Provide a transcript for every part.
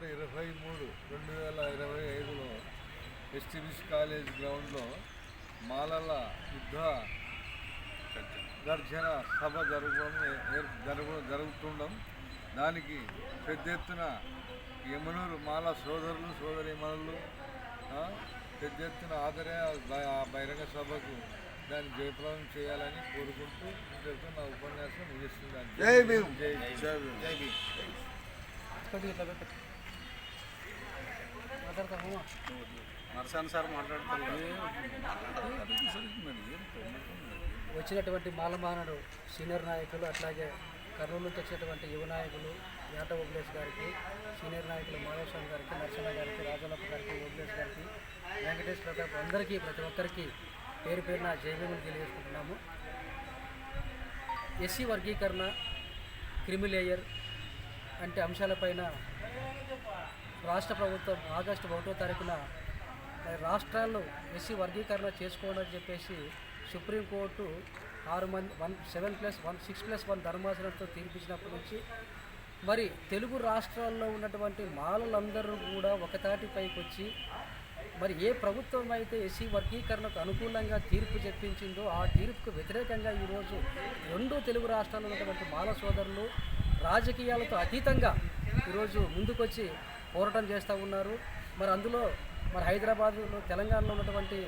October ఇరవై మూడు రెండు వేల ఇరవై ఐదులో ఎస్టీబీసీ కాలేజ్ గ్రౌండ్లో మాలల యుద్ధ గర్జన సభ జరగడం జరగ జరుగుతుండడం దానికి పెద్ద ఎత్తున యమునూరు మాల సోదరులు సోదరిమణులు పెద్ద ఎత్తున ఆదరే ఆ బహిరంగ సభకు దాన్ని జయప్రదం చేయాలని కోరుకుంటూ ఇంతటితో నా ఉపన్యాసం ముగిస్తున్నాను జై భీమ్. జై జై భీమ్. జై భీమ్ నరసాని సార్ వచ్చినటువంటి మాలమానడు సీనియర్ నాయకులు అట్లాగే కర్నూలు నుంచి వచ్చినటువంటి యువ నాయకులు యాట ఓబ్లేస్ గారికి సీనియర్ నాయకులు మాధవస్వామి గారికి నరసింహ గారికి రాజలప్ప గారికి ఓబ్లేస్ గారికి వెంకటేష్ ప్రతాప్ అందరికీ ప్రతి ఒక్కరికి పేరు పేరున జయభీములు తెలియజేసుకుంటున్నాము. ఎస్సీ వర్గీకరణ క్రిమిలేయర్ అంటే అంశాలపైన రాష్ట్ర ప్రభుత్వం ఆగస్టు ఒకటో తారీఖున రాష్ట్రాల్లో ఎస్సీ వర్గీకరణ చేసుకోవడం చెప్పేసి సుప్రీంకోర్టు ఆరు మంది one seven plus one six plus one ధర్మాసనంతో తీర్పిచ్చినప్పటి నుంచి మరి తెలుగు రాష్ట్రాల్లో ఉన్నటువంటి మాలలందరూ కూడా ఒకతాటి పైకి వచ్చి మరి ఏ ప్రభుత్వం అయితే ఎస్సీ వర్గీకరణకు అనుకూలంగా తీర్పు చెప్పించిందో ఆ తీర్పుకు వ్యతిరేకంగా ఈరోజు రెండు తెలుగు రాష్ట్రాల్లో ఉన్నటువంటి మాల సోదరులు రాజకీయాలతో అతీతంగా ఈరోజు ముందుకొచ్చి పోరాటం చేస్తూ ఉన్నారు. మరి అందులో మరి హైదరాబాద్లో తెలంగాణలో ఉన్నటువంటి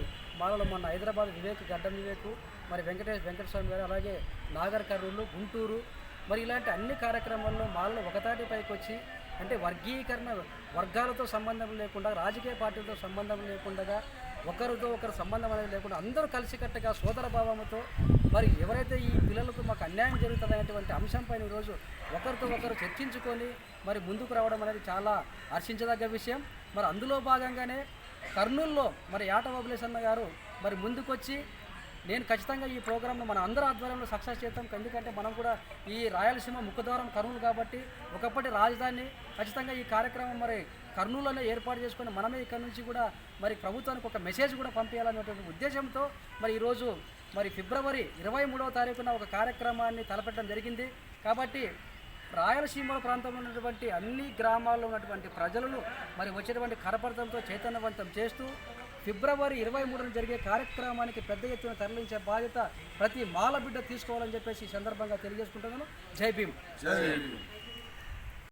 మాలలో మన హైదరాబాద్ వివేక్ గడ్డం వివేకు మరి వెంకటేష్ వెంకటస్వామి గారు అలాగే నాగర్ కర్నూలు గుంటూరు మరి ఇలాంటి అన్ని కార్యక్రమాల్లో మాల్లో ఒకతాటి పైకి వచ్చి అంటే వర్గీకరణ వర్గాలతో సంబంధం లేకుండా రాజకీయ పార్టీలతో సంబంధం లేకుండా ఒకరితో ఒకరు సంబంధం అనేది లేకుండా అందరూ కలిసికట్టుగా సోదర భావంతో మరి ఎవరైతే ఈ పిల్లలకు మాకు అన్యాయం జరుగుతుంది అనేటువంటి అంశంపైన ఈరోజు ఒకరితో ఒకరు చర్చించుకొని మరి ముందుకు రావడం అనేది చాలా హర్షించదగ్గ విషయం. మరి అందులో భాగంగానే కర్నూలులో మరి యాట ఓబులేసన్న గారు మరి ముందుకొచ్చి నేను ఖచ్చితంగా ఈ ప్రోగ్రామ్ను మన అందరి ఆధ్వర్యంలో సక్సెస్ చేస్తాం. ఎందుకంటే మనం కూడా ఈ రాయలసీమ ముఖద్వారం కర్నూలు కాబట్టి ఒకప్పటి రాజధాని ఖచ్చితంగా ఈ కార్యక్రమం మరి కర్నూలులో ఏర్పాటు చేసుకుని మనమే ఇక్కడ నుంచి కూడా మరి ప్రభుత్వానికి ఒక మెసేజ్ కూడా పంపించాలనేటువంటి ఉద్దేశంతో మరి ఈరోజు మరి ఫిబ్రవరి ఇరవై మూడవ తారీఖున ఒక కార్యక్రమాన్ని తలపెట్టడం జరిగింది. కాబట్టి రాయలసీమ ప్రాంతంలో ఉన్నటువంటి అన్ని గ్రామాల్లో ఉన్నటువంటి ప్రజలను మరి వచ్చేటువంటి కరపడతంతో చైతన్యవంతం చేస్తూ ఫిబ్రవరి ఇరవై మూడున జరిగే కార్యక్రమానికి పెద్ద ఎత్తున తరలించే బాధ్యత ప్రతి మాల బిడ్డ తీసుకోవాలని చెప్పేసి ఈ సందర్భంగా తెలియజేసుకుంటున్నాను జై భీమ్ జై భీమ్.